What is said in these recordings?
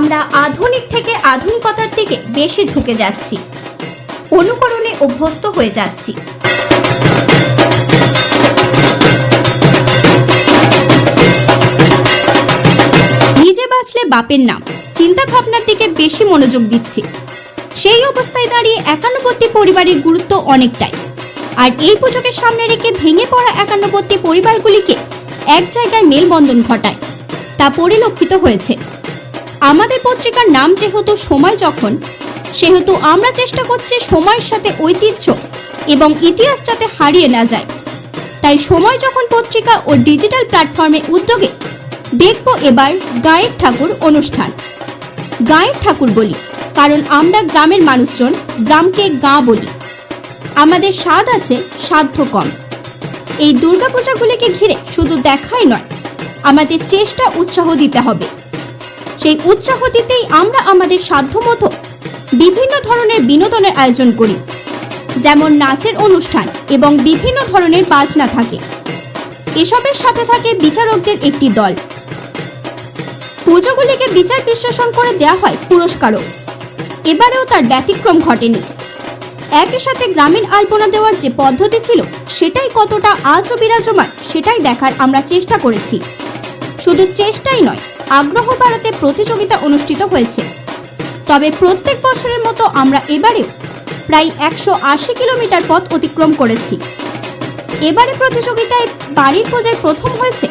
আমরা আধুনিক থেকে আধুনিকতার দিকে বেশি ঝুঁকে যাচ্ছি। অনুকরণে অভ্যস্ত হয়ে যাচ্ছি। নিজে বাঁচলে বাপের নাম। চিন্তা ভাবনার দিকে বেশি মনোযোগ দিচ্ছি। সেই অবস্থায় দাঁড়িয়ে একান্নবর্তী পরিবারের গুরুত্ব অনেকটাই। আর এই পুজোকে সামনে রেখে ভেঙে পড়া একান্নবর্তী পরিবারগুলিকে এক জায়গায় মেলবন্ধন ঘটায়। তা পরিলক্ষিত হয়েছে। আমাদের পত্রিকার নাম যেহেতু সময় যখন, সেহেতু আমরা চেষ্টা করছি সময়ের সাথে ঐতিহ্য এবং ইতিহাস যাতে হারিয়ে না যায়। তাই সময় যখন পত্রিকা ও ডিজিটাল প্ল্যাটফর্মে উদ্যোগে দেখব এবার গায়ের ঠাকুর অনুষ্ঠান। গায়ের ঠাকুর বলি, কারণ আমরা গ্রামের মানুষজন, গ্রামকে গা বলি। আমাদের স্বাদ আছে সাধ্য কম। এই দুর্গাপূজাগুলিকে ঘিরে শুধু দেখাই নয়, আমাদের চেষ্টা উৎসাহ দিতে হবে। সেই উৎসাহ দিতেই আমরা আমাদের সাধ্যমতো বিভিন্ন ধরনের বিনোদনের আয়োজন করি। যেমন নাচের অনুষ্ঠান এবং বিভিন্ন ধরনের বাজনা থাকে। এসবের সাথে থাকে বিচারকদের একটি দল। পুজোগুলিকে বিচার বিশ্লেষণ করে দেওয়া হয় পুরস্কারও। এবারেও তার ব্যতিক্রম ঘটেনি। একই সাথে গ্রামীণ আলপনা দেওয়ার যে পদ্ধতি ছিল, সেটাই কতটা আজও বিরাজমান, সেটাই দেখার আমরা চেষ্টা করেছি। শুধু চেষ্টাই নয় আগ্রহ বাড়াতে প্রতিযোগিতা অনুষ্ঠিত হয়েছে। তবে প্রত্যেক বছরের মতো আমরা এবারেও প্রায় একশো আশি কিলোমিটার পথ অতিক্রম করেছি। এবারে প্রতিযোগিতায় বাড়ির পূজায় প্রথম হয়েছে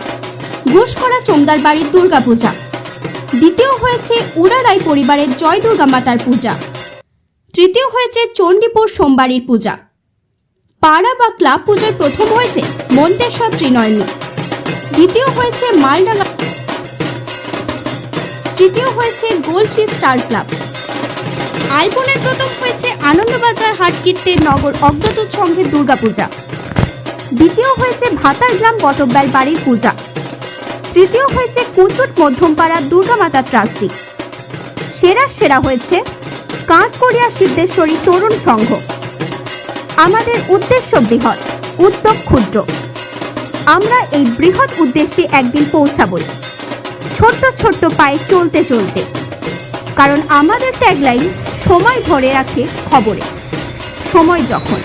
ঘুষকরা চোমদার বাড়ির দুর্গাপূজা। দ্বিতীয় হয়েছে উড়ারাই পরিবারের জয় দুর্গা মাতার পূজা। তৃতীয় হয়েছে চণ্ডীপুর সোমবাড়ির পূজা। পাড়া বা ক্লাব পুজোয় প্রথম হয়েছে মন্তেশ্বর ত্রিনয়নী। দ্বিতীয় হয়েছে মালডাঙ্গা তৃতীয় হয়েছে গোলসি স্টার ক্লাব। আলপনের প্রথম হয়েছে আনন্দবাজার হাটকীর্তের নগর অগ্রদূত সংঘের দুর্গাপূজা। দ্বিতীয় হয়েছে ভাতার গ্রাম বটব্যাল বাড়ির পূজা। তৃতীয় হয়েছে কুচুট মধ্যমপাড়া দুর্গা মাতা ট্রাস্টি। সেরা সেরা হয়েছে কাঁচকড়িয়া সিদ্ধেশ্বরী তরুণ সংঘ। আমাদের উদ্দেশ্য বৃহৎ উদ্যোগ ক্ষুদ্র। আমরা এই বৃহৎ উদ্দেশ্যে একদিন পৌঁছাবই। ছোট্ট ছোট্ট পায়ে চলতে চলতে। কারণ আমাদের ট্যাগলাইন সময় ধরে রাখে খবরে। সময় যখন।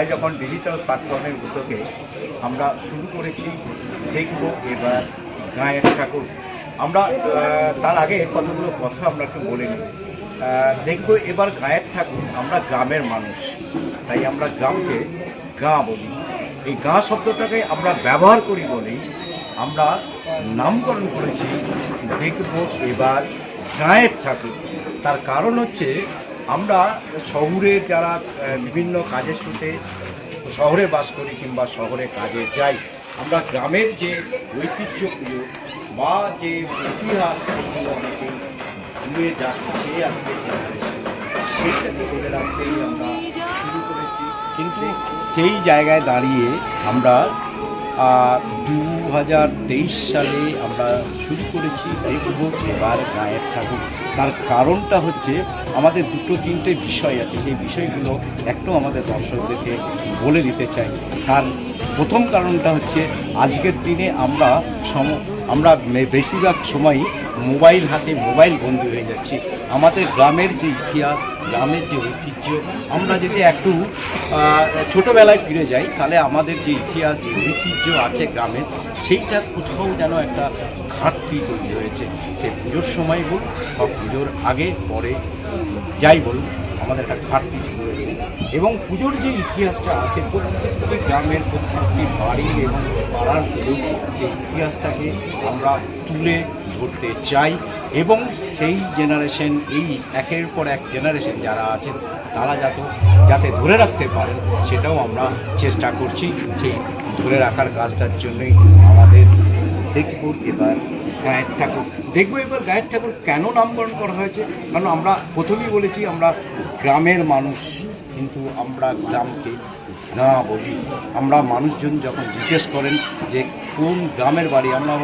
সময় যখন ডিজিটাল প্ল্যাটফর্মের উদ্যোগে আমরা শুরু করেছি, দেখব এবার গায়ের ঠাকুর। আমরা তার আগে কতগুলো কথা আমরা একটু বলে নিই। দেখব এবার গায়ের ঠাকুর আমরা গ্রামের মানুষ। তাই আমরা গ্রামকে গা বলি। এই গা শব্দটাকে আমরা ব্যবহার করি বলেই আমরা নামকরণ করেছি। দেখব এবার গায়ের ঠাকুর। তার কারণ হচ্ছে আমরা শহরে যারা বিভিন্ন কাজের সূত্রে শহরে বাস করি কিংবা শহরে কাজে যাই, আমরা গ্রামের যে ঐতিহ্যগুলো বা যে ইতিহাস সেগুলো অনেকে ভুলে যাচ্ছে জেনারেশন সেইটাকে ধরে রাখতেই আমরা শুরু করেছি। কিন্তু সেই জায়গায় দাঁড়িয়ে আমরা দু হাজার তেইশ সালে আমরা শুরু করেছি দেখব এবার গায়ের ঠাকুর। তার কারণটা হচ্ছে আমাদের দুটো তিনটে বিষয় আছে। সেই বিষয়গুলো একটু আমাদের দর্শকদেরকে বলে দিতে চাই। তার প্রথম কারণটা হচ্ছে আজকের দিনে আমরা সম আমরা বেশিরভাগ সময়ই মোবাইল হাতে মোবাইল বন্দি হয়ে যাচ্ছি। আমাদের গ্রামের যে ইতিহাস গ্রামের যে ঐতিহ্য, আমরা যদি একটু ছোটোবেলায় ফিরে যাই, তাহলে আমাদের যে ইতিহাস, যে ঐতিহ্য আছে গ্রামের, সেইটা কোথাও যেন একটা ঘাটতি তৈরি হয়েছে। সে পুজোর সময় বল বা পুজোর আগে, পরে, যাই বলুন, আমাদের একটা ঘাটতি শুরু হয়েছে। এবং পুজোর যে ইতিহাসটা আছে, প্রত্যেকটি গ্রামের, প্রত্যেকটি বাড়ির এবং পাড়ার যে ইতিহাসটাকে আমরা তুলে ধরতে চাই এবং সেই জেনারেশন এই একের পর এক জেনারেশন যারা আছেন, তারা যাতে যাতে ধরে রাখতে পারেন, সেটাও আমরা চেষ্টা করছি। সেই ধরে রাখার কাজটার জন্যই আমাদের দেখব এবার গায়ের ঠাকুর। দেখব এবার গায়ের ঠাকুর কেন নামকরণ করা হয়েছে? কারণ আমরা প্রথমেই বলেছি, আমরা গ্রামের মানুষ, কিন্তু আমরা গ্রামকে না বলি। আমরা মানুষজন যখন জিজ্ঞেস করেন যে কোন গ্রামের বাড়ি, আমরা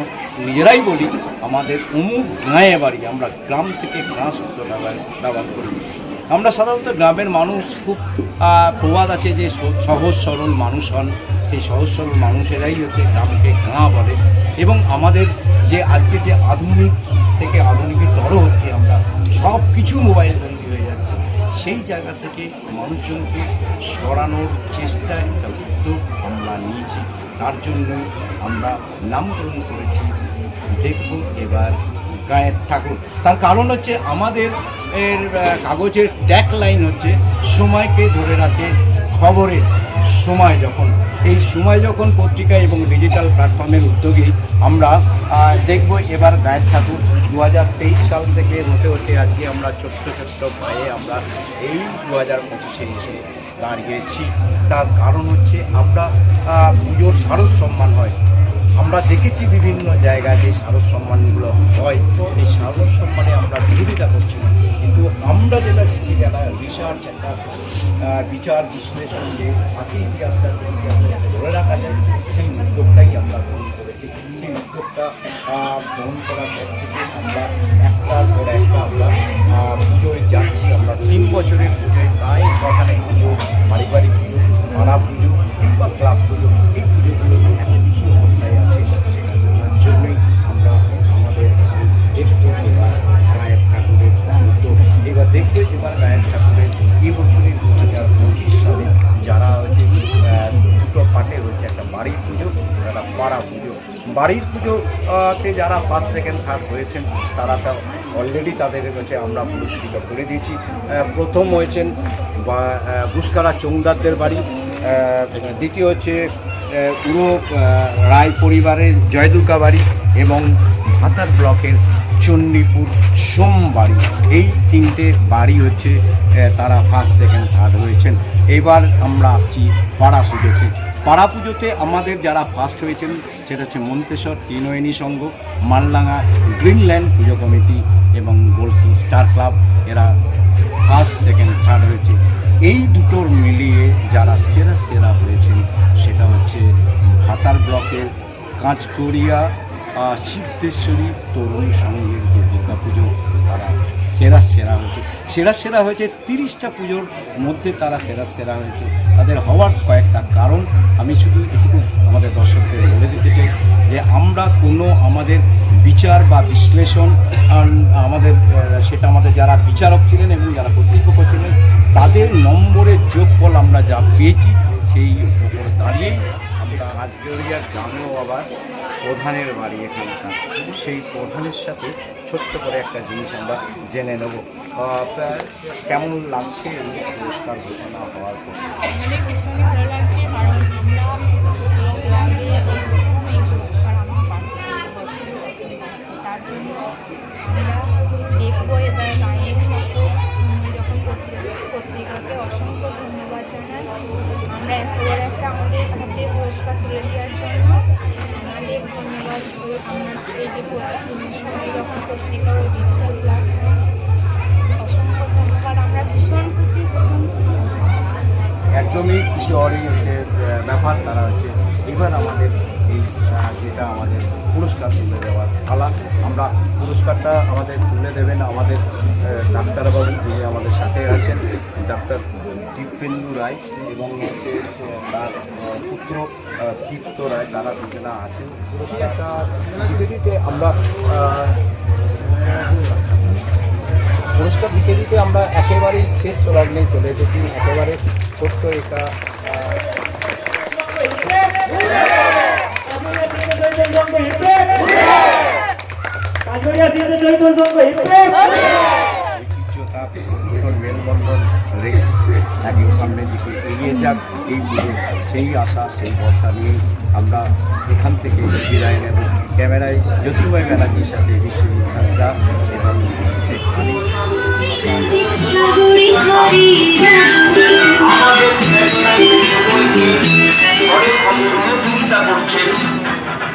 নিজেরাই বলি, আমাদের অমুক গাঁয়ে বাড়ি, আমরা গ্রাম থেকে গাঁ শব্দ ব্যবহার করি। আমরা সাধারণত গ্রামের মানুষ খুব প্রবাদ আছে যে সহজ সরল মানুষ হন। সেই সহজ সরল মানুষেরাই হচ্ছে গ্রামকে গাঁ বলে। এবং আমাদের যে আজকে যে আধুনিক থেকে আধুনিকের আধুনিকতর হচ্ছে আমরা সব কিছু মোবাইল সেই জায়গা থেকে মানুষজনকে সরানোর চেষ্টা একটা উদ্যোগ আমরা নিয়েছি। তার জন্য আমরা নামকরণ করেছি দেখব এবার গায়ের ঠাকুর। তার কারণ হচ্ছে আমাদের এর কাগজের ট্যাগ লাইন হচ্ছে, সময়কে ধরে রাখে খবরের। সময় যখন, এই সময় যখন পত্রিকা এবং ডিজিটাল প্ল্যাটফর্মের উদ্যোগে আমরা দেখব এবার গায়ের ঠাকুর দু সাল থেকে হতে হতে আজকে আমরা ছোট্ট ছোট্ট পায়ে আমরা এই দু হাজার পঁচিশে এসে দাঁড়িয়েছি। তার কারণ হচ্ছে আমরা পুজোর সারস সম্মান হয়। আমরা দেখেছি বিভিন্ন জায়গায় যে শারদ সম্মানগুলো হয়। এই শারদ সম্মানে আমরা বিরোধিতা করছি না কিন্তু আমরা যেটা শিখি যারা রিসার্চ একটা বিচার বিশ্লেষণ যে আছে ইতিহাসটা সেই ইতিহাসটা ধরে রাখা যায়, সেই উদ্যোগটাই আমরা গ্রহণ করেছি। সেই উদ্যোগটা গ্রহণ করার পর থেকে আমরা একটার পর একটা আমরা পুজোয় যাচ্ছি। আমরা তিন বছরের পুজোয় প্রায় ছখানে পুজো, পারিবারিক পুজো, পাড়া পুজো কিংবা ক্লাব পুজো, এই পুজোগুলো বাড়ির পুজোতে যারা ফার্স্ট সেকেন্ড থার্ড হয়েছেন, তারা তো অলরেডি তাদের কাছে আমরা পুরস্কৃত করে দিয়েছি। প্রথম হয়েছেন বুসকারা চৌদারদের বাড়ি। দ্বিতীয় হচ্ছে পুরো রায় পরিবারের জয়দুর্গা বাড়ি এবং ভাতার ব্লকের চণ্ডীপুর সোমবাড়ি এই তিনটে বাড়ি হচ্ছে তারা ফার্স্ট সেকেন্ড থার্ড হয়েছেন। এবার আমরা আসছি পাড়া পুজোতে। পাড়া পুজোতে আমাদের যারা ফার্স্ট হয়েছেন, সেটা হচ্ছে মন্তেশ্বর তিনয়নী সংঘ মানলাঙা গ্রিনল্যান্ড পুজো কমিটি এবং গোলসি স্টার ক্লাব, এরা ফার্স্ট সেকেন্ড থার্ড হয়েছে। এই দুটোর মিলিয়ে যারা সেরা সেরা হয়েছেন, সেটা হচ্ছে ভাতার ব্লকের কাঁচকড়িয়া সিদ্ধেশ্বরী তরুণ সংঘের যে সেরা সেরা হয়েছে, তিরিশটা পুজোর মধ্যে তারা সেরা সেরা হয়েছে। তাদের হওয়ার কয়েকটা কারণ আমি শুধু এটুকু আমাদের দর্শকদের বলে দিতে চাই যে আমরা কোনো আমাদের বিচার বা বিশ্লেষণ আমাদের সেটা আমাদের যারা বিচারক ছিলেন এবং যারা কর্তৃপক্ষ ছিলেন, তাদের নম্বরের যোগফল আমরা যা পেয়েছি সেই উপর দাঁড়িয়েই আর গ্রামেও আবার প্রধানের বাড়ি এখানকার। সেই প্রধানের সাথে ছোট্ট করে একটা জিনিস আমরা জেনে নেব। কেমন লাগছে পুরস্কার ঘোষণা হওয়ার পর? হওয়ারই হচ্ছে ব্যাপার তারা হচ্ছে এবার আমাদের এই যেটা আমাদের পুরস্কার তুলে দেওয়ার পালা, আমরা পুরস্কারটা আমাদের তুলে দেবেন আমাদের ডাক্তারবাবু যিনি আমাদের সাথে আছেন, ডাক্তার দীপেন্দু রায় এবং হচ্ছে তার পুত্র দীপ্ত রায়, তারা দুজনা আছেন। দিতে আমরা পুরস্কার দিতে দিতে আমরা একেবারেই শেষ লগ্নে চলে এসেছি। একেবারে ছোট্ট এটা ঐতিহ্যতা মেলবন্ধন একই সামনের দিকে এগিয়ে যাক এই পুজো সেই আশা সেই ভরসা নিয়ে আমরা এখান থেকে বিদায় নেব ক্যামেরায় জ্যোতির্ময় ব্যানার্জির সাথে বিশ্ববিদ্যালয়রা এবং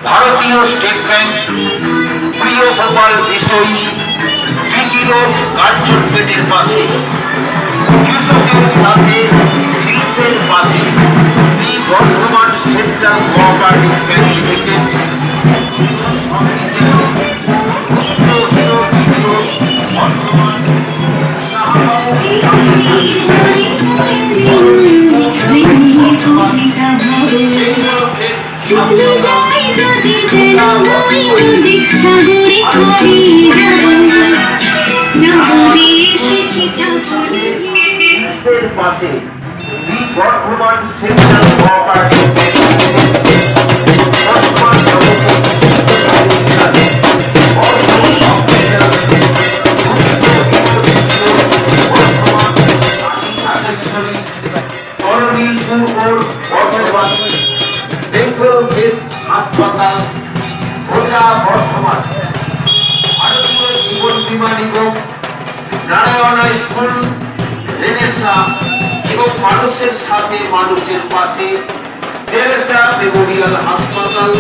ভারতীয় স্টেট ব্যাংক প্রিয় বিষয়ী বিষয় জিটি কার্যপেটের পাশে, কৃষকের সাথে শিল্পের পাশে Bardhaman central cooperative bank limited পাশে বর্ধমান সেন্ট্রাল হাসপাতাল ওঝা বর্ধমান ভারতীয় জীবন বীমা নিগম, নারায়ণা স্কুল, রেনেসা এবং মানুষের সাথে মানুষের পাশে, টেরেসা মেমোরিয়াল হাসপাতাল